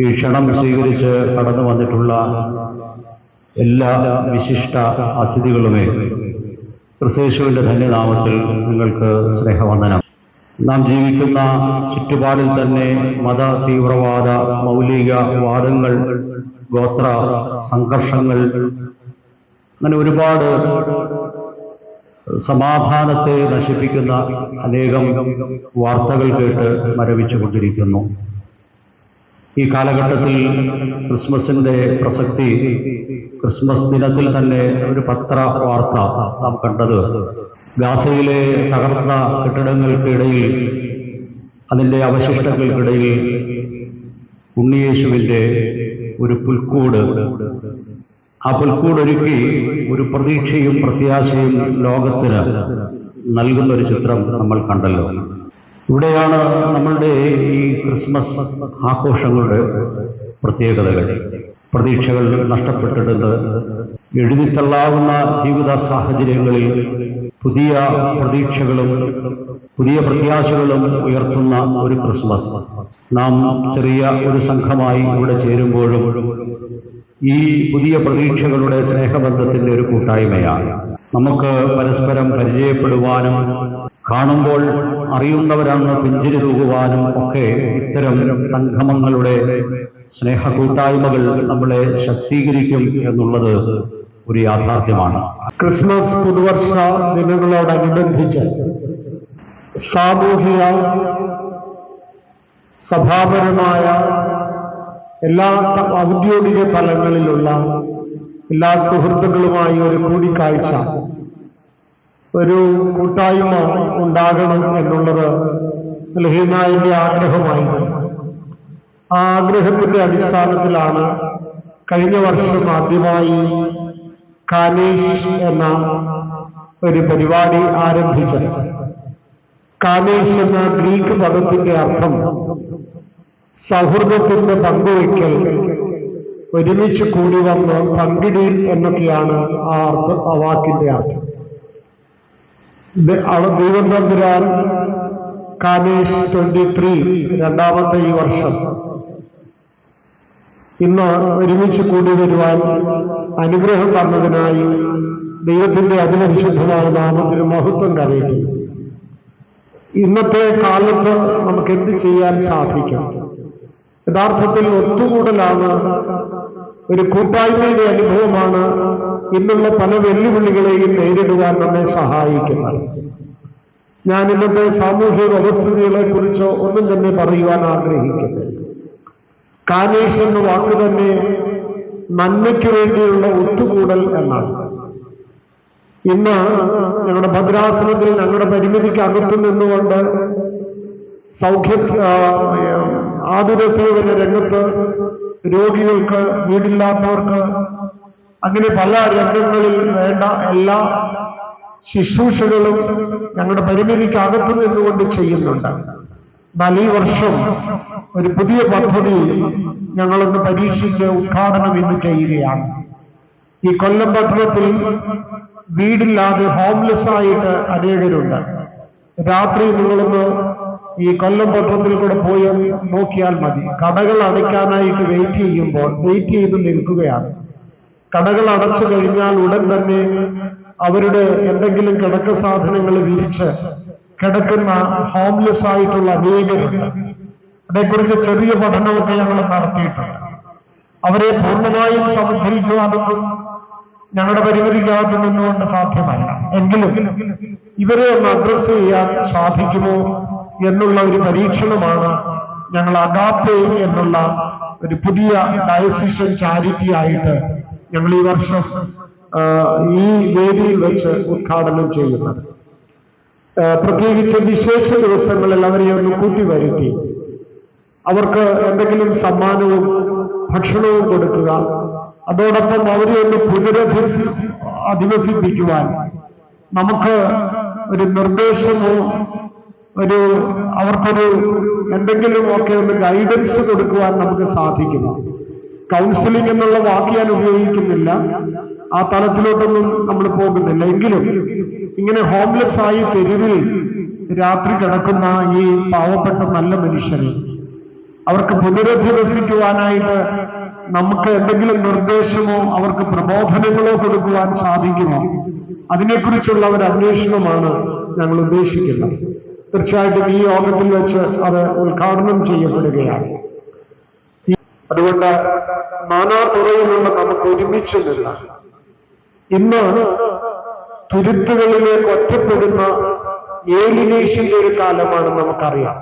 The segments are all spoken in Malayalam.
ഈ ക്ഷണം സ്വീകരിച്ച് കടന്നു വന്നിട്ടുള്ള എല്ലാ വിശിഷ്ട അതിഥികളുമേ ക്രിസേശുവിന്റെ ധന്യനാമത്തിൽ നിങ്ങൾക്ക് സ്നേഹവന്ദനം. നാം ജീവിക്കുന്ന ചുറ്റുപാടിൽ തന്നെ മത തീവ്രവാദ മൗലിക വാദങ്ങൾ ഗോത്ര സംഘർഷങ്ങൾ അങ്ങനെ ഒരുപാട് സമാധാനത്തെ നശിപ്പിക്കുന്ന അനേകം വാർത്തകൾ കേട്ട് മരവിച്ചുകൊണ്ടിരിക്കുന്നു. ഈ കാലഘട്ടത്തിൽ ക്രിസ്മസിന്റെ പ്രസക്തി ക്രിസ്മസ് ദിനത്തിൽ തന്നെ ഒരു പത്ര വാർത്ത നാം കണ്ടത്. ഗാസയിലെ തകർന്ന കെട്ടിടങ്ങൾക്കിടയിൽ അതിന്റെ അവശിഷ്ടങ്ങൾക്കിടയിൽ ഉണ്ണിയേശുവിന്റെ ഒരു പുൽക്കൂട്. ആ പുൽക്കൂടൊരുക്കി ഒരു പ്രതീക്ഷയും പ്രത്യാശയും ലോകത്തിന് നൽകുന്ന ഒരു ചിത്രം നമ്മൾ കണ്ടല്ലോ. ഇവിടെയാണ് നമ്മളുടെ ഈ ക്രിസ്മസ് ആഘോഷങ്ങളുടെ പ്രത്യേകതകൾ. പ്രതീക്ഷകൾ നഷ്ടപ്പെട്ടിട്ടുണ്ട്. എഴുതിത്തള്ളാവുന്ന ജീവിത സാഹചര്യങ്ങളിൽ പുതിയ പ്രതീക്ഷകളും പുതിയ പ്രത്യാശകളും ഉയർത്തുന്ന ഒരു ക്രിസ്മസ്. നാം ചെറിയ ഒരു സംഘമായി ഇവിടെ ചേരുമ്പോഴും ഈ പുതിയ പ്രതീക്ഷകളുടെ സ്നേഹബന്ധത്തിന്റെ ഒരു കൂട്ടായ്മയാണ്. നമുക്ക് പരസ്പരം പരിചയപ്പെടുവാനും കാണുമ്പോൾ അറിയുന്നവരാണ് പിഞ്ചിരി തൂകുവാനും ഒക്കെ ഇത്തരം സംഗമങ്ങളുടെ സ്നേഹ കൂട്ടായ്മകൾ നമ്മളെ ശക്തീകരിക്കും എന്നുള്ളത് ഒരു യാഥാർത്ഥ്യമാണ്. ക്രിസ്മസ് പുതുവർഷ ദിനങ്ങളോടനുബന്ധിച്ച് സാമൂഹിക സഭാപരമായ എല്ലാ ഔദ്യോഗിക തലങ്ങളിലുള്ള എല്ലാ സുഹൃത്തുക്കളുമായി ഒരു കൂടിക്കാഴ്ച ഒരു കൂട്ടായ്മ ഉണ്ടാകണം എന്നുള്ളത് ലഹീനായന്റെ ആഗ്രഹമായിരുന്നു. ആ ആഗ്രഹത്തിന്റെ അടിസ്ഥാനത്തിലാണ് കഴിഞ്ഞ വർഷം ആദ്യമായി കാനേഷ് എന്ന ഒരു പരിപാടി ആരംഭിച്ചത്. കാനേഷ് എന്ന ഗ്രീക്ക് പദത്തിന്റെ അർത്ഥം സൗഹൃദത്തിന്റെ പങ്കുവയ്ക്കൽ ഒരുമിച്ച് കൂടി വന്ന് പങ്കിടീൻ എന്നൊക്കെയാണ് ആ അർത്ഥം ആ വാക്കിന്റെ അർത്ഥം. ദ- അവ ദൈവം തമ്പുരാൻ കാനേഷ് ട്വന്റി ത്രീ രണ്ടാമത്തെ ഈ വർഷം. ഇന്ന് ഒരുമിച്ച് കൂടി വരുവാൻ അനുഗ്രഹം തന്നതിനായി ദൈവത്തിന്റെ അതിനനുശുദ്ധമായ നാമത്തിന് മഹത്വം കറിയിട്ടു ഇന്നത്തെ കാലത്ത് നമുക്ക് എന്ത് ചെയ്യാൻ സാധിക്കും? യഥാർത്ഥത്തിൽ ഒത്തുകൂടലാണ് ഒരു കൂട്ടായ്മയുടെ അനുഭവമാണ് ഇന്നുള്ള പല വെല്ലുവിളികളെയും നേരിടുവാൻ നമ്മെ സഹായിക്കുന്നത്. ഞാൻ ഇന്നത്തെ സാമൂഹിക വ്യവസ്ഥിതികളെ കുറിച്ചോ ഒന്നും തന്നെ പറയുവാൻ ആഗ്രഹിക്കുന്നു. കാനേഷ് എന്ന വാക്ക് തന്നെ നന്മയ്ക്ക് വേണ്ടിയുള്ള ഒത്തുകൂടൽ എന്നാണ്. ഇന്ന് ഞങ്ങളുടെ ഭദ്രാസനത്തിൽ ഞങ്ങളുടെ പരിമിതിക്ക് അകത്തു നിന്നുകൊണ്ട് സൗഖ്യ ആതുര സേവന രംഗത്ത് രോഗികൾക്ക് വീടില്ലാത്തവർക്ക് അങ്ങനെ പല രംഗങ്ങളിൽ വേണ്ട എല്ലാ ശുശ്രൂഷകളും ഞങ്ങളുടെ പരിമിതിക്ക് അകത്തു നിന്നുകൊണ്ട് ചെയ്യുന്നുണ്ട്? എന്നാൽ ഈ വർഷം ഒരു പുതിയ പദ്ധതി ഞങ്ങളൊന്ന് പരീക്ഷിച്ച് ഉദ്ഘാടനം ഇന്ന് ചെയ്യുകയാണ്. ഈ കൊല്ലം പട്ടണത്തിൽ വീടില്ലാതെ ഹോംലെസ് ആയിട്ട് അനേകരുണ്ട്. രാത്രി നിങ്ങളൊന്ന് ഈ കൊല്ലം പട്ടണത്തിൽ കൂടെ പോയി നോക്കിയാൽ മതി. കടകൾ അടയ്ക്കാനായിട്ട് വെയിറ്റ് ചെയ്യുമ്പോൾ വെയിറ്റ് ചെയ്ത് നിൽക്കുകയാണ്. കടകൾ അടച്ചു കഴിഞ്ഞാൽ ഉടൻ തന്നെ അവരുടെ എന്തെങ്കിലും കിടക്ക സാധനങ്ങൾ വിരിച്ച് കിടക്കുന്ന ഹോംലെസ് ആയിട്ടുള്ള അനേകരുണ്ട്. അതേക്കുറിച്ച് ചെറിയ പഠനമൊക്കെ ഞങ്ങൾ നടത്തിയിട്ടുണ്ട്. അവരെ പൂർണമായും സമുദ്ധരിക്കുവാനൊന്നും ഞങ്ങളുടെ പരിമിതിക്കകത്ത് നിന്നുകൊണ്ട് സാധ്യമല്ല. എങ്കിലും ഇവരെ ഒന്ന് അഡ്രസ് ചെയ്യാൻ സാധിക്കുമോ? എന്നുള്ള ഒരു പരീക്ഷണമാണ് ഞങ്ങൾ അഗാപ്പെ എന്നുള്ള ഒരു പുതിയ ഡയസിഷൻ ചാരിറ്റി ആയിട്ട് ഞങ്ങൾ ഈ വർഷം ഈ വേദിയിൽ വെച്ച് ഉദ്ഘാടനം ചെയ്യുന്നത്. പ്രത്യേകിച്ച് വിശേഷ ദിവസങ്ങളിൽ അവരെ ഒന്ന് കൂട്ടി വരുത്തി. അവർക്ക് എന്തെങ്കിലും സമ്മാനവും ഭക്ഷണവും കൊടുക്കുക. അതോടൊപ്പം അവരെ ഒന്ന് പുനരധിവസി അധിവസിപ്പിക്കുവാൻ നമുക്ക് ഒരു നിർദ്ദേശമോ ഒരു അവർക്കൊരു എന്തെങ്കിലും ഒക്കെ ഒന്ന് ഗൈഡൻസ് കൊടുക്കുവാൻ നമുക്ക് സാധിക്കുമോ കൗൺസിലിംഗ് എന്നുള്ള വാക്ക് ഞാൻ ഉപയോഗിക്കുന്നില്ല. ആ തലത്തിലോട്ടൊന്നും നമ്മൾ പോകുന്നില്ല. എങ്കിലും ഇങ്ങനെ ഹോംലെസ് ആയി തെരുവിൽ രാത്രി കിടക്കുന്ന ഈ പാവപ്പെട്ട നല്ല മനുഷ്യരെ അവർക്ക് പുനരധിവസിക്കുവാനായിട്ട് നമുക്ക് എന്തെങ്കിലും നിർദ്ദേശമോ അവർക്ക് പ്രബോധനങ്ങളോ കൊടുക്കുവാൻ സാധിക്കുമോ? അതിനെക്കുറിച്ചുള്ള ഒരു അന്വേഷണമാണ് ഞങ്ങൾ ഉദ്ദേശിക്കുന്നത്. തീർച്ചയായിട്ടും ഈ യോഗത്തിൽ വെച്ച് അത് ഉദ്ഘാടനം ചെയ്യപ്പെടുകയാണ്. അതുകൊണ്ട് നാനാ തുറയിലുള്ള നമുക്ക് ഒരുമിച്ച് നിന്ന് ഇന്ന് തുരുത്തുകളിലേക്ക് ഒറ്റപ്പെടുന്ന ഏലിനേഷന്റെ ഒരു കാലമാണ് നമുക്കറിയാം.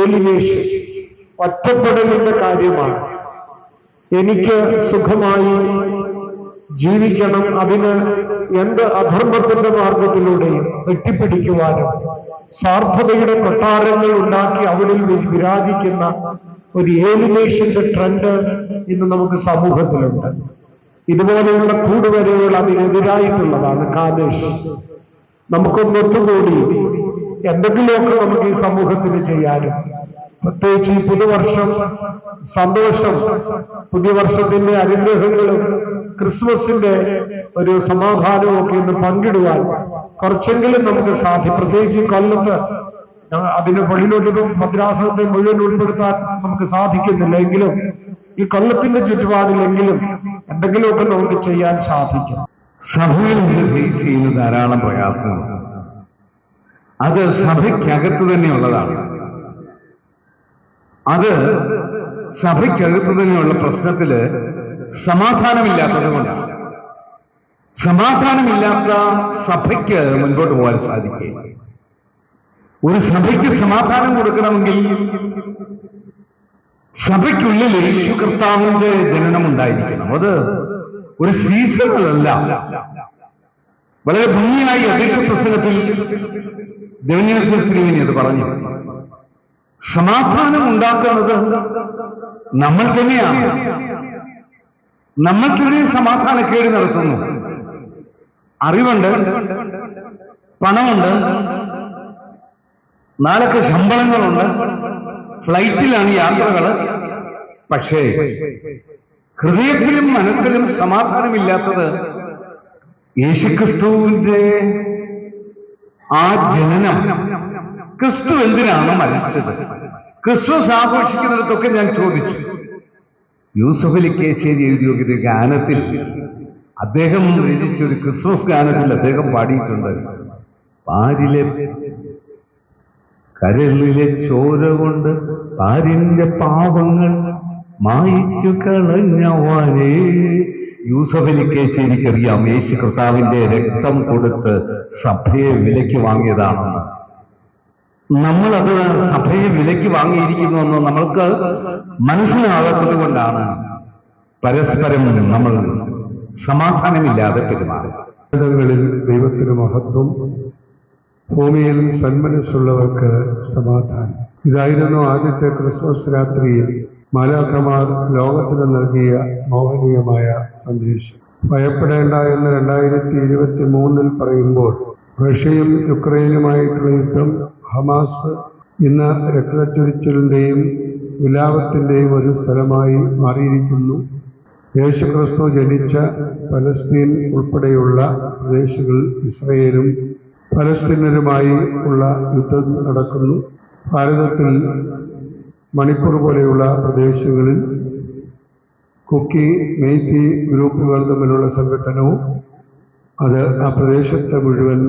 ഏലിനേഷൻ ഒറ്റപ്പെടലിന്റെ കാര്യമാണ്. എനിക്ക് സുഖമായി ജീവിക്കണം അതിന് എന്ത് അധർമ്മത്തിന്റെ മാർഗത്തിലൂടെയും വെട്ടിപ്പിടിക്കുവാനും സ്വാർത്ഥതയുടെ കൊട്ടാരങ്ങൾ ഉണ്ടാക്കി അവരിൽ വിരാജിക്കുന്ന ഒരു ഏലിനേഷന്റെ ട്രെൻഡ് ഇന്ന് നമുക്ക് സമൂഹത്തിലുണ്ട്. ഇതുപോലെയുള്ള കൂടുവരവുകൾ അതിനെതിരായിട്ടുള്ളതാണ് കാലേഷ് നമുക്കൊന്ന് ഒത്തുകൂടി. എന്തെങ്കിലുമൊക്കെ നമുക്ക് ഈ സമൂഹത്തിന് ചെയ്യാനും. പ്രത്യേകിച്ച് ഈ പുതുവർഷം സന്തോഷം പുതിയ വർഷത്തിന്റെ അനുഗ്രഹങ്ങളും ക്രിസ്മസിന്റെ ഒരു സമാധാനവും ഒക്കെ ഇന്ന് പങ്കിടുവാൻ കുറച്ചെങ്കിലും നമുക്ക് സാധ്യം പ്രത്യേകിച്ച് ഈ കൊല്ലത്ത് അതിന് വെളിയിലോട്ടിപ്പം മദ്രാസനത്തെ മുഴുവൻ ഉൾപ്പെടുത്താൻ നമുക്ക് സാധിക്കുന്നില്ല. എങ്കിലും ഈ കൊല്ലത്തിന്റെ ചുറ്റുപാടിലെങ്കിലും എന്തെങ്കിലുമൊക്കെ നമുക്ക് ചെയ്യാൻ സാധിക്കും. സഭയിൽ നിന്ന് ഫേസ് ചെയ്യുന്ന ധാരാളം പ്രയാസങ്ങൾ. അത് സഭയ്ക്കകത്ത് തന്നെയുള്ളതാണ്. അത് സഭയ്ക്കകത്ത് തന്നെയുള്ള പ്രശ്നത്തിൽ സമാധാനമില്ലാത്തത് കൊണ്ടാണ്. സമാധാനമില്ലാത്ത സഭയ്ക്ക് മുൻപോട്ട് പോകാൻ സാധിക്കുകയില്ല ഒരു സഭയ്ക്ക് സമാധാനം കൊടുക്കണമെങ്കിൽ സഭയ്ക്കുള്ളിൽ യേശു കർത്താവിന്റെ ജനനം ഉണ്ടായിരിക്കണം. അത് ഒരു സീസണല്ല വളരെ ഭംഗിയായി അധ്യക്ഷ പ്രസംഗത്തിൽ ദേവന്യാസത്തിനുവിനി അത് പറഞ്ഞു. സമാധാനം ഉണ്ടാക്കുന്നത് നമ്മൾ തന്നെയാണ്. നമ്മൾ സമാധാനക്കേട് നടത്തുന്നു. അറിവുണ്ട് പണമുണ്ട് നാളൊക്കെ ശമ്പളങ്ങളുണ്ട് ഫ്ലൈറ്റിലാണ് യാത്രകൾ പക്ഷേ ഹൃദയത്തിലും മനസ്സിലും സമാധാനമില്ലാത്തത് യേശുക്രിസ്തുവിന്റെ ആ ജനനം. ക്രിസ്തു എന്തിനാണ് മരിച്ചത്? ക്രിസ്മസ് ആഘോഷിക്കുന്നിടത്തൊക്കെ ഞാൻ ചോദിച്ചു. യൂസഫ് അലി കേശേരി ഗാനത്തിൽ അദ്ദേഹം രചിച്ച ഒരു ക്രിസ്മസ് ഗാനത്തിൽ അദ്ദേഹം പാടിയിട്ടുണ്ട്. പാരിലെ കരളിലെ ചോര കൊണ്ട് പാരിന്റെ പാപങ്ങൾ മായിച്ചു കളഞ്ഞവാനേ. യൂസഫ് അലി കേച്ചേരിക്കറിയാം യേശു കർത്താവിന്റെ രക്തം കൊടുത്ത് സഭയെ വിലയ്ക്ക് വാങ്ങിയതാണെന്ന്. നമ്മളത് സഭയെ വിലയ്ക്ക് വാങ്ങിയിരിക്കുന്നുവെന്ന് നമ്മൾക്ക് മനസ്സിലാകാത്തത് കൊണ്ടാണ് പരസ്പരം നമ്മൾ സമാധാനമില്ലാതെ പെരുമാറുകളിൽ ദൈവത്തിന് മഹത്വം ഭൂമിയിൽ സന്മനസ്സുള്ളവർക്ക് സമാധാനം. ഇതായിരുന്നു ആദ്യത്തെ ക്രിസ്മസ് രാത്രിയിൽ മാലാഖമാർ ലോകത്തിന് നൽകിയ മോഹനീയമായ സന്ദേശം. ഭയപ്പെടേണ്ട എന്ന് രണ്ടായിരത്തി ഇരുപത്തി മൂന്നിൽ പറയുമ്പോൾ റഷ്യയും യുക്രൈനുമായിട്ടുള്ള യുദ്ധം ഹമാസ് ഇന്ന് രക്തച്ചൊരിച്ചിലിന്റെയും വിലാപത്തിന്റെയും ഒരു സ്ഥലമായി മാറിയിരിക്കുന്നു. യേശുക്രിസ്തു ജനിച്ച പലസ്തീൻ ഉൾപ്പെടെയുള്ള പ്രദേശങ്ങളിൽ ഇസ്രയേലും പലസ്തീനരുമായി ഉള്ള യുദ്ധം നടക്കുന്നു. ഭാരതത്തിൽ മണിപ്പൂർ പോലെയുള്ള പ്രദേശങ്ങളിൽ കുക്കി മെയ്ത്തി ഗ്രൂപ്പുകൾ തമ്മിലുള്ള സംഘടനവും അത് ആ പ്രദേശത്തെ മുഴുവൻ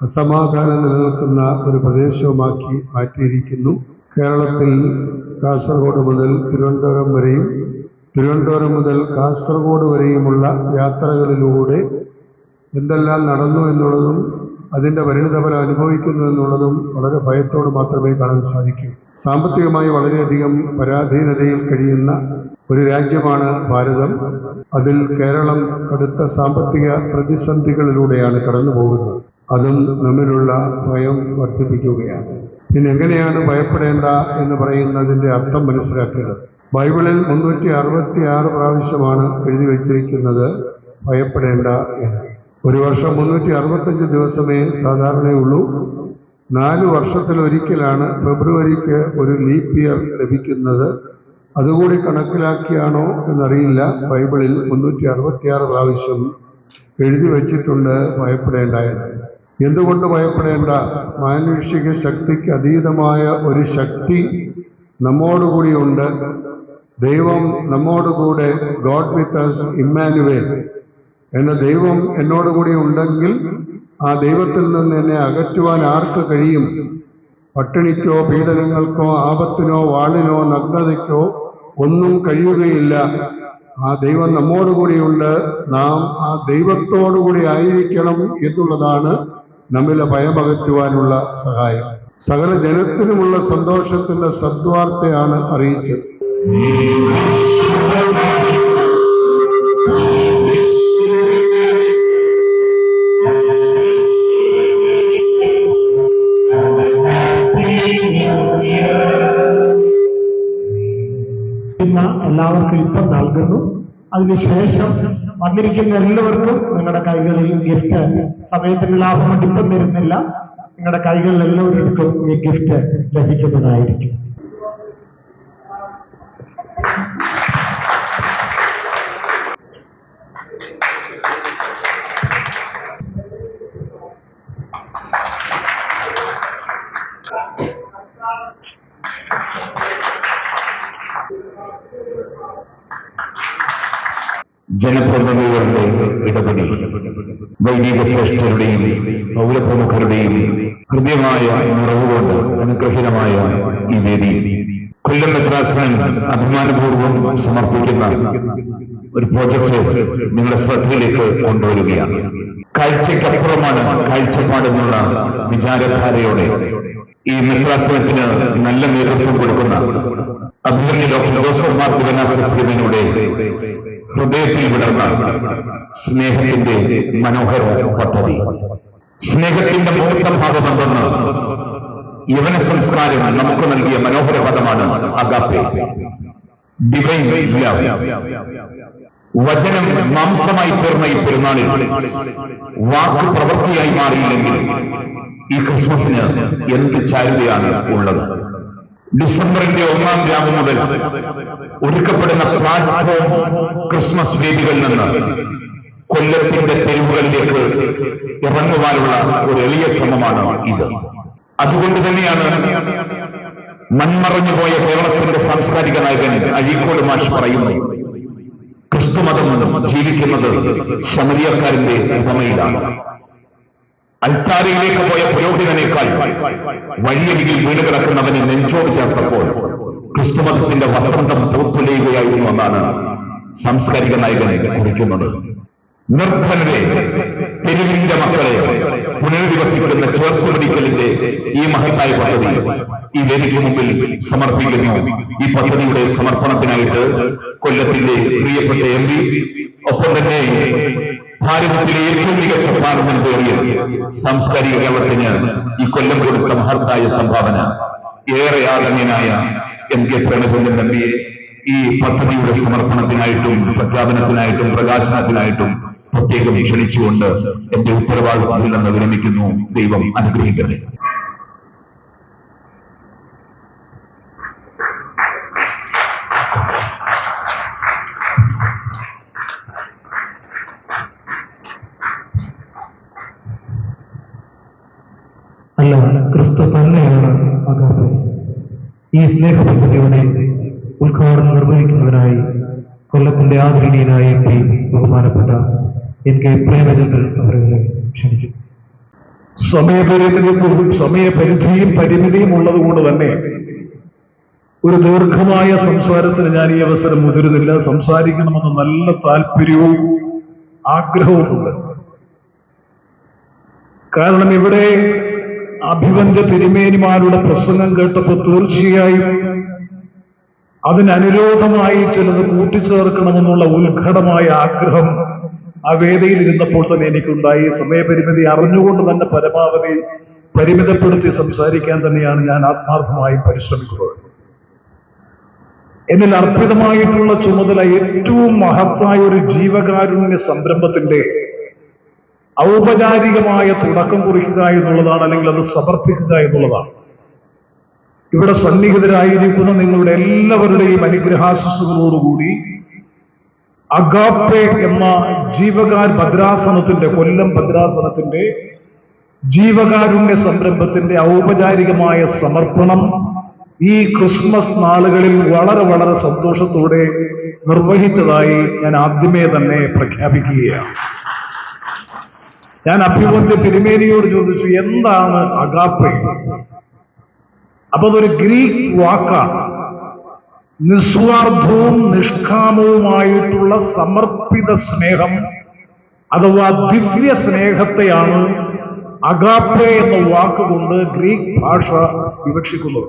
അസമാധാനം നിലനിൽക്കുന്ന ഒരു പ്രദേശവുമാക്കി മാറ്റിയിരിക്കുന്നു. കേരളത്തിൽ കാസർഗോഡ് മുതൽ തിരുവനന്തപുരം വരെയും തിരുവനന്തപുരം മുതൽ കാസർഗോഡ് വരെയുമുള്ള യാത്രകളിലൂടെ എന്തെല്ലാം നടന്നു എന്നുള്ളതും അതിന്റെ പരിണിതഫലം അനുഭവിക്കുന്നു എന്നുള്ളതും വളരെ ഭയത്തോട് മാത്രമേ കാണാൻ സാധിക്കൂ. സാമ്പത്തികമായി വളരെയധികം പരാധീനതയിൽ കഴിയുന്ന ഒരു രാജ്യമാണ് ഭാരതം. അതിൽ കേരളം കടുത്ത സാമ്പത്തിക പ്രതിസന്ധികളിലൂടെയാണ് കടന്നു പോകുന്നത് അതും നമ്മിലുള്ള ഭയം വർദ്ധിപ്പിക്കുകയാണ്. പിന്നെ എങ്ങനെയാണ് ഭയപ്പെടേണ്ട എന്ന് പറയുന്നതിന്റെ അർത്ഥം മനസ്സിലാക്കേണ്ടത്? ബൈബിളിൽ മുന്നൂറ്റി അറുപത്തി ആറ് പ്രാവശ്യമാണ് എഴുതി വച്ചിരിക്കുന്നത് ഭയപ്പെടേണ്ട എന്ന്. ഒരു വർഷം മുന്നൂറ്റി അറുപത്തഞ്ച് ദിവസമേ സാധാരണയുള്ളൂ. നാല് വർഷത്തിലൊരിക്കലാണ് ഫെബ്രുവരിക്ക് ഒരു ലീപ്പ് ഇയർ ലഭിക്കുന്നത്. അതുകൂടി കണക്കിലാക്കിയാണോ എന്നറിയില്ല. ബൈബിളിൽ മുന്നൂറ്റി അറുപത്തിയാറ് പ്രാവശ്യം എഴുതി വച്ചിട്ടുണ്ട് ഭയപ്പെടേണ്ട എന്ന്. എന്തുകൊണ്ട് ഭയപ്പെടേണ്ട? മാനുഷിക ശക്തിക്ക് അതീതമായ ഒരു ശക്തി നമ്മോടുകൂടിയുണ്ട്. ദൈവം നമ്മോടുകൂടെ ഗോഡ് വിത്ത് അസ് ഇമ്മാനുവേൽ. എന്ന ദൈവം എന്നോടുകൂടി ഉണ്ടെങ്കിൽ ആ ദൈവത്തിൽ നിന്ന് എന്നെ അകറ്റുവാൻ ആർക്ക് കഴിയും? പട്ടിണിക്കോ പീഡനങ്ങൾക്കോ ആപത്തിനോ വാളിനോ നഗ്നതയ്ക്കോ ഒന്നും കഴിയുകയില്ല. ആ ദൈവം നമ്മോടുകൂടിയുണ്ട് നാം ആ ദൈവത്തോടുകൂടി ആയിരിക്കണം എന്നുള്ളതാണ് നമ്മിലെ ഭയമകറ്റുവാനുള്ള സഹായം. സകല ജനത്തിനുമുള്ള സന്തോഷത്തിന്റെ സദ്വാർത്തയാണ് അറിയിച്ചത്. എല്ലാവർക്കും ഇപ്പം നൽകുന്നു. അതിനുശേഷം വന്നിരിക്കുന്ന എല്ലാവർക്കും നിങ്ങളുടെ കൈകളിൽ ഗിഫ്റ്റ് സമയത്തിന് ലാഭം ഇപ്പം തരുന്നില്ല നിങ്ങളുടെ കൈകളിൽ എല്ലാവർക്കും ഈ ഗിഫ്റ്റ് ലഭിക്കുന്നതായിരിക്കും. ജനപ്രതിനിധികളുടെ ഇടപെടൽ വൈദിക ശ്രേഷ്ഠരുടെയും പൗരപ്രമുഖരുടെയും ഹൃദ്യമായ നിറവുകൊണ്ട് അനുഗ്രഹീതമായ ഈ വേദി കൊല്ലം മെത്രാസനൻ അഭിമാനപൂർവം സമർപ്പിക്കുന്ന ഒരു പ്രോജക്റ്റ് നിങ്ങളുടെ ശ്രദ്ധയിലേക്ക് കൊണ്ടുവരികയാണ്. കാഴ്ചയ്ക്കപ്പുറമാണ് കാഴ്ചപ്പാടെന്നുള്ള വിചാരധാരയോടെ ഈ മെത്രാസനത്തിന് നല്ല നേതൃത്വം കൊടുക്കുന്ന അഭിമന്യ ഡോക്ടർ ജോസഫ് മാർ കുലനാശ്രീമനയുടെ ഹൃദയത്തിൽ വിടർന്ന സ്നേഹത്തിന്റെ മനോഹര പദ്ധതി. സ്നേഹത്തിന്റെ മൂർത്ത ഭാഗമെന്തെന്ന് യവന സംസ്കാരം നമുക്ക് നൽകിയ മനോഹര പദമാണ് അഗാപ്പെ. ലവ്. വചനം മാംസമായി തീർന്ന ഈ പെരുന്നാളിൽ വാക്ക് പ്രവൃത്തിയായി മാറിയില്ലെങ്കിൽ ഈ ക്രിസ്മസിന് എന്ത് ചാരുതയാണ് ഉള്ളത്? ഡിസംബറിന്റെ ഒന്നാം ഗ്രാമം മുതൽ ഒരുക്കപ്പെടുന്ന പ്ലാറ്റ്ഫോം ക്രിസ്മസ് വേദികളിൽ നിന്ന് കൊല്ലത്തിന്റെ തെരുവുകളിലേക്ക് ഇറങ്ങുവാനുള്ള ഒരു എളിയ ശ്രമമാണ് ഇത്. അതുകൊണ്ട് തന്നെയാണ് മൺമറഞ്ഞു പോയ കേരളത്തിന്റെ സാംസ്കാരിക നായകൻ അഴീക്കോട് മാഷ് പറയുന്നു ക്രിസ്തുമതം ജീവിക്കുന്നത് ശമരിയക്കാരന്റെ ഉപമയിലാണ്. അൽത്താരയിലേക്ക് പോയ പുരോഹിതനേക്കാൾ വഴിയരികിൽ വീട് കിടക്കുന്നവനെ നെഞ്ചോട് ചേർത്തപ്പോൾ ക്രിസ്തുമതത്തിന്റെ വസന്തം പൂത്തുലയുകയായിരുന്നു എന്നാണ് സാംസ്കാരിക നായകൻ കുറിക്കുന്നത്. നിർധനരെ തെരുവിന്റെ മക്കളെ പുനരധിവസിക്കുന്ന ചേർത്തുപിടിക്കലിന്റെ ഈ മഹത്തായ പദ്ധതി ഈ വേദിക്ക് മുമ്പിൽ സമർപ്പിക്കുന്നു. ഈ പദ്ധതിയുടെ സമർപ്പണത്തിനായിട്ട് കൊല്ലത്തിന്റെ പ്രിയപ്പെട്ട എം പി ഒപ്പം തന്നെ ഭാരതത്തിലെ ഏറ്റവും മികച്ച പാർലമെന്റേറിയൻ സാംസ്കാരിക കേരളത്തിന് ഈ കൊല്ലം കൊടുത്ത മഹത്തായ സംഭാവന. ഏറെ ആദരണീയനായ എം കെ പ്രേമചന്ദ്രൻ എം ഈ പദ്ധതിയുടെ സമർപ്പണത്തിനായിട്ടും പ്രഖ്യാപനത്തിനായിട്ടും പ്രകാശനത്തിനായിട്ടും പ്രത്യേകം ക്ഷണിച്ചുകൊണ്ട് എന്റെ ഉത്തരവാദിത്തത്തിൽ നിന്ന് വിരമിക്കുന്നു ദൈവം അനുഗ്രഹിക്കട്ടെ. അല്ല ക്രിസ്തു തന്നെയാണ് ഈ സ്നേഹ പദ്ധതിയുടെ ഉദ്ഘാടനം നിർവഹിക്കുന്നതിനായി കൊല്ലത്തിന്റെ ആദരണീയനായ എം പി. ബഹുമാനപ്പെട്ട എൻ കെ പ്രേമചന്ദ്രൻ അവരെ ക്ഷണിക്കുന്നു സമയപരിമിതി സമയപരിധിയും പരിമിതിയും ഉള്ളതുകൊണ്ട് തന്നെ ഒരു ദീർഘമായ സംസാരത്തിന് ഞാൻ ഈ അവസരം മുതിരുന്നില്ല. സംസാരിക്കണമെന്ന് നല്ല താല്പര്യവും ആഗ്രഹവുമുണ്ട്. കാരണം ഇവിടെ അഭിവന്ദ്യ തിരുമേനിമാരുടെ പ്രസംഗം കേട്ടപ്പോൾ തീർച്ചയായും അതിനനുരോധമായി ചിലത് കൂട്ടിച്ചേർക്കണമെന്നുള്ള ഉത്ഘടമായ ആഗ്രഹം ആ വേദിയിൽ ഇരുന്നപ്പോൾ തന്നെ എനിക്കുണ്ടായി സമയപരിമിതി അറിഞ്ഞുകൊണ്ട് തന്നെ പരമാവധി പരിമിതപ്പെടുത്തി സംസാരിക്കാൻ തന്നെയാണ് ഞാൻ ആത്മാർത്ഥമായി പരിശ്രമിക്കുന്നത്. എന്നിൽ അർപ്പിതമായിട്ടുള്ള ചുമതല ഏറ്റവും മഹത്തായ ഒരു ജീവകാരുണ്യ സംരംഭത്തിന്റെ ഔപചാരികമായ തുടക്കം കുറിക്കുക എന്നുള്ളതാണ് അല്ലെങ്കിൽ അത് സമർപ്പിക്കുക എന്നുള്ളതാണ്. ഇവിടെ സന്നിഹിതരായിരിക്കുന്ന നിങ്ങളുടെ എല്ലാവരുടെയും അനുഗ്രഹാശസ്സുകളോടുകൂടി അഗാപ്പെ എന്ന ജീവകാർ ഭദ്രാസനത്തിന്റെ കൊല്ലം ഭദ്രാസനത്തിന്റെ ജീവകാരുണ്യ സംരംഭത്തിന്റെ ഔപചാരികമായ സമർപ്പണം ഈ ക്രിസ്മസ് നാളുകളിൽ വളരെ വളരെ സന്തോഷത്തോടെ നിർവഹിച്ചതായി ഞാൻ ആദ്യമേ തന്നെ പ്രഖ്യാപിക്കുകയാണ്. ഞാൻ അഭിവന്ദ്യ തിരുമേനിയോട് ചോദിച്ചു എന്താണ് അഗാപ്പെ? അപ്പൊ അതൊരു ഗ്രീക്ക് വാക്കാണ്. നിസ്വാർത്ഥവും നിഷ്കാമവുമായിട്ടുള്ള സമർപ്പിത സ്നേഹം അഥവാ ദിവ്യ സ്നേഹത്തെയാണ് അഗാപ്പെ എന്ന വാക്കുകൊണ്ട് ഗ്രീക്ക് ഭാഷ വിവക്ഷിക്കുന്നത്.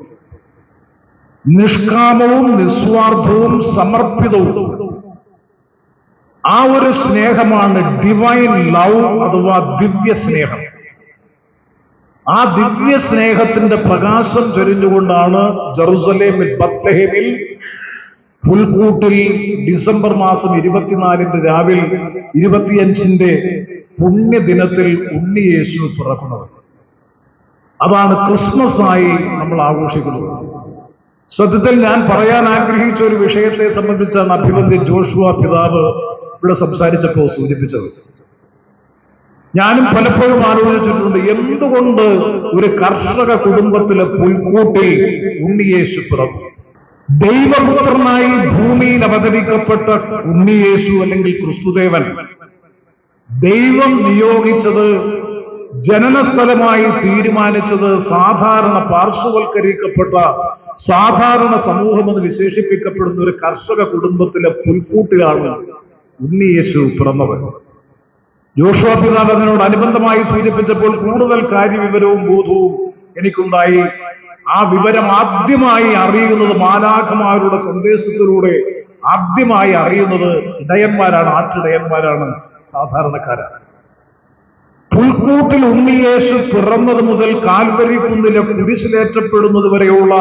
നിഷ്കാമവും നിസ്വാർത്ഥവും സമർപ്പിതവും. ആ ഒരു സ്നേഹമാണ് ഡിവൈൻ ലവ് അഥവാ ദിവ്യ സ്നേഹം. ആ ദിവ്യ സ്നേഹത്തിന്റെ പ്രകാശം ചൊരിഞ്ഞുകൊണ്ടാണ് ജെറുസലേമിൽ ബത്ലഹേമിൽ പുൽക്കൂട്ടിൽ ഡിസംബർ മാസം ഇരുപത്തിനാലിന്റെ രാവിൽ ഇരുപത്തിയഞ്ചിന്റെ പുണ്യദിനത്തിൽ ഉണ്ണിയേശു പിറക്കുന്നത് അതാണ് ക്രിസ്മസ് ആയി നമ്മൾ ആഘോഷിക്കുന്നത്. സത്യത്തിൽ ഞാൻ പറയാൻ ആഗ്രഹിച്ച ഒരു വിഷയത്തെ സംബന്ധിച്ചാണ് അഭിമന്യ ജോഷുവ പിതാവ് ഇവിടെ സംസാരിച്ചപ്പോൾ സൂചിപ്പിച്ചത്. ഞാനും പലപ്പോഴും ആലോചിച്ചിട്ടുണ്ട് എന്തുകൊണ്ട് ഒരു കർഷക കുടുംബത്തിലെ പുൽക്കൂട്ടിൽ ഉണ്ണിയേശു പിറന്നു? ദൈവപുത്രനായി ഭൂമിയിൽ അവതരിക്കപ്പെട്ട ഉണ്ണിയേശു അല്ലെങ്കിൽ ക്രിസ്തുദേവൻ ദൈവം നിയോഗിച്ചത് ജനനസ്ഥലമായി തീരുമാനിച്ചത് സാധാരണ പാർശ്വവൽക്കരിക്കപ്പെട്ട സാധാരണ സമൂഹം എന്ന് വിശേഷിപ്പിക്കപ്പെടുന്ന ഒരു കർഷക കുടുംബത്തിലെ പുൽക്കൂട്ടിലാണ് ഉണ്ണിയേശു പിറന്നവൻ ജോഷുവ അനുബന്ധമായി സൂചിപ്പിച്ചപ്പോൾ കൂടുതൽ കാര്യവിവരവും ബോധവും എനിക്കുണ്ടായി. ആ വിവരം ആദ്യമായി അറിയുന്നത് മാലാഖമാരുടെ സന്ദേശത്തിലൂടെ ആദ്യമായി അറിയുന്നത് ഇടയന്മാരാണ് ആറ്റിടയന്മാരാണ് സാധാരണക്കാരാണ്. പുൽക്കൂട്ടിൽ ഉണ്ണിയേശു പിറന്നത് മുതൽ കാൽവരി കുന്നിലെ കുരിശിലേറ്റപ്പെടുന്നത് വരെയുള്ള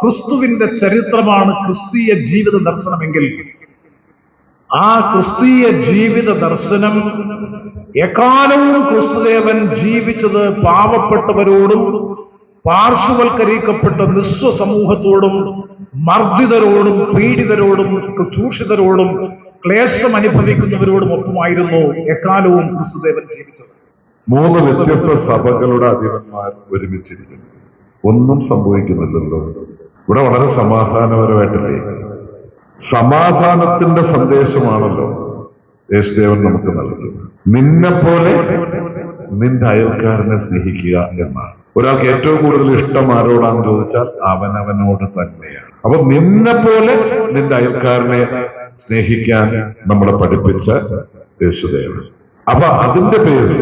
ക്രിസ്തുവിന്റെ ചരിത്രമാണ് ക്രിസ്തീയ ജീവിത ദർശനമെങ്കിൽ. ആ ക്രിസ്തീയ ജീവിത ദർശനം എക്കാലവും ക്രിസ്തുദേവൻ ജീവിച്ചത് പാവപ്പെട്ടവരോടും പാർശ്വവൽക്കരിക്കപ്പെട്ട നിസ്വ സമൂഹത്തോടും മർദ്ദിതരോടും പീഡിതരോടും ചൂഷിതരോടും ക്ലേശം അനുഭവിക്കുന്നവരോടും ഒപ്പമായിരുന്നു എക്കാലവും ക്രിസ്തുദേവൻ ജീവിച്ചത്. മൂന്ന് വ്യത്യസ്ത സഭകളുടെ അധിപന്മാർ ഒരുമിച്ചിരിക്കുന്നു. ഒന്നും സംഭവിക്കുന്നില്ലല്ലോ. ഇവിടെ വളരെ സമാധാനപരമായിട്ടല്ലേ? സമാധാനത്തിന്റെ സന്ദേശമാണല്ലോ യേശുദേവൻ നമുക്ക് നൽകുന്നത്. നിന്നെ പോലെ നിന്റെ അയൽക്കാരനെ സ്നേഹിക്കുക എന്നാണ്. ഒരാൾക്ക് ഏറ്റവും കൂടുതൽ ഇഷ്ടം ആരോടാന്ന് ചോദിച്ചാൽ അവനവനോട് തന്നെയാണ്. അപ്പൊ നിന്നെ പോലെ നിന്റെ അയൽക്കാരനെ സ്നേഹിക്കാൻ നമ്മളെ പഠിപ്പിച്ച യേശുദേവൻ. അപ്പൊ അതിന്റെ പേര്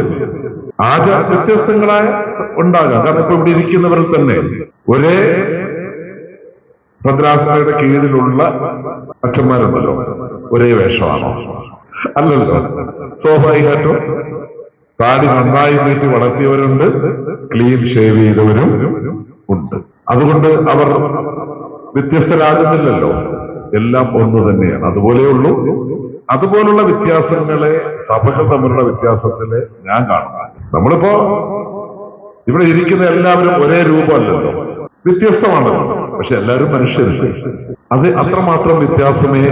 ആചാര വ്യത്യസ്തങ്ങളായ ഉണ്ടാകാം. കാരണം ഇപ്പൊ ഇവിടെ ഇരിക്കുന്നവരിൽ തന്നെ ഒരേ ഭദ്രാസനയുടെ കീഴിലുള്ള അച്ഛന്മാരുണ്ടല്ലോ. ഒരേ വേഷമാണോ? അല്ലല്ലോ. സ്വാഭാവികമായിട്ടും താടി നന്നായി നീട്ടി വളർത്തിയവരുണ്ട്. ക്ലീൻ ഷേവ് ചെയ്തവരും ഉണ്ട്. അതുകൊണ്ട് അവർ വ്യത്യസ്തരാകുന്നില്ലല്ലോ. എല്ലാം ഒന്ന് തന്നെയാണ്. അതുപോലെയുള്ളൂ അതുപോലുള്ള വ്യത്യാസങ്ങളെ സഭകൾ തമ്മിലുള്ള വ്യത്യാസത്തിൽ ഞാൻ കാണുന്നു. നമ്മളിപ്പോ ഇവിടെ ഇരിക്കുന്ന എല്ലാവരും ഒരേ രൂപമല്ലല്ലോ. വ്യത്യസ്തമാണല്ലോ. പക്ഷെ എല്ലാവരും മനുഷ്യരല്ലേ? അത് അത്രമാത്രം വ്യത്യാസമേ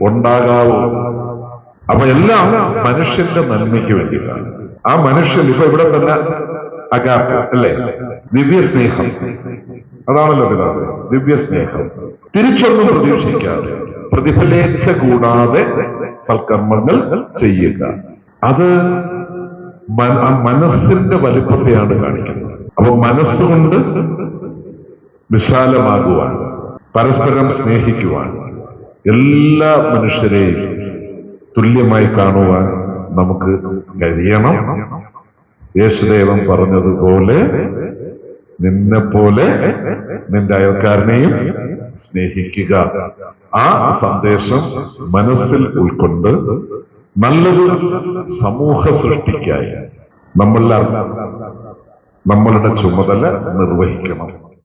ഉണ്ടാകാവൂ. അപ്പൊ എല്ലാം മനുഷ്യന്റെ നന്മയ്ക്ക് വേണ്ടിയിട്ടാണ്. ആ മനുഷ്യൻ ഇപ്പൊ ഇവിടെ തന്നെ അഗാപ്പ് അല്ലേ? ദിവ്യ സ്നേഹം അതാണല്ലോ പിതാവ് ദിവ്യ സ്നേഹം തിരിച്ചൊന്നും പ്രതീക്ഷിക്കാതെ പ്രതിഫലേച്ഛ കൂടാതെ സൽക്കർമ്മങ്ങൾ ചെയ്യുക. അത് മനസ്സിന്റെ വലിപ്പത്തെയാണ് കാണിക്കുന്നത്. അപ്പൊ മനസ്സുകൊണ്ട് വിശാലമാകുവാൻ പരസ്പരം സ്നേഹിക്കുവാൻ എല്ലാ മനുഷ്യരെയും തുല്യമായി കാണുവാൻ നമുക്ക് കഴിയണം. യേശുദേവൻ പറഞ്ഞതുപോലെ നിന്നെപ്പോലെ നിന്റെ അയൽക്കാരനെയും സ്നേഹിക്കുക. ആ സന്ദേശം മനസ്സിൽ ഉൾക്കൊണ്ട് നല്ലൊരു സമൂഹ സൃഷ്ടിക്കായി നമ്മൾ നമ്മളുടെ ചുമതല നിർവഹിക്കണം.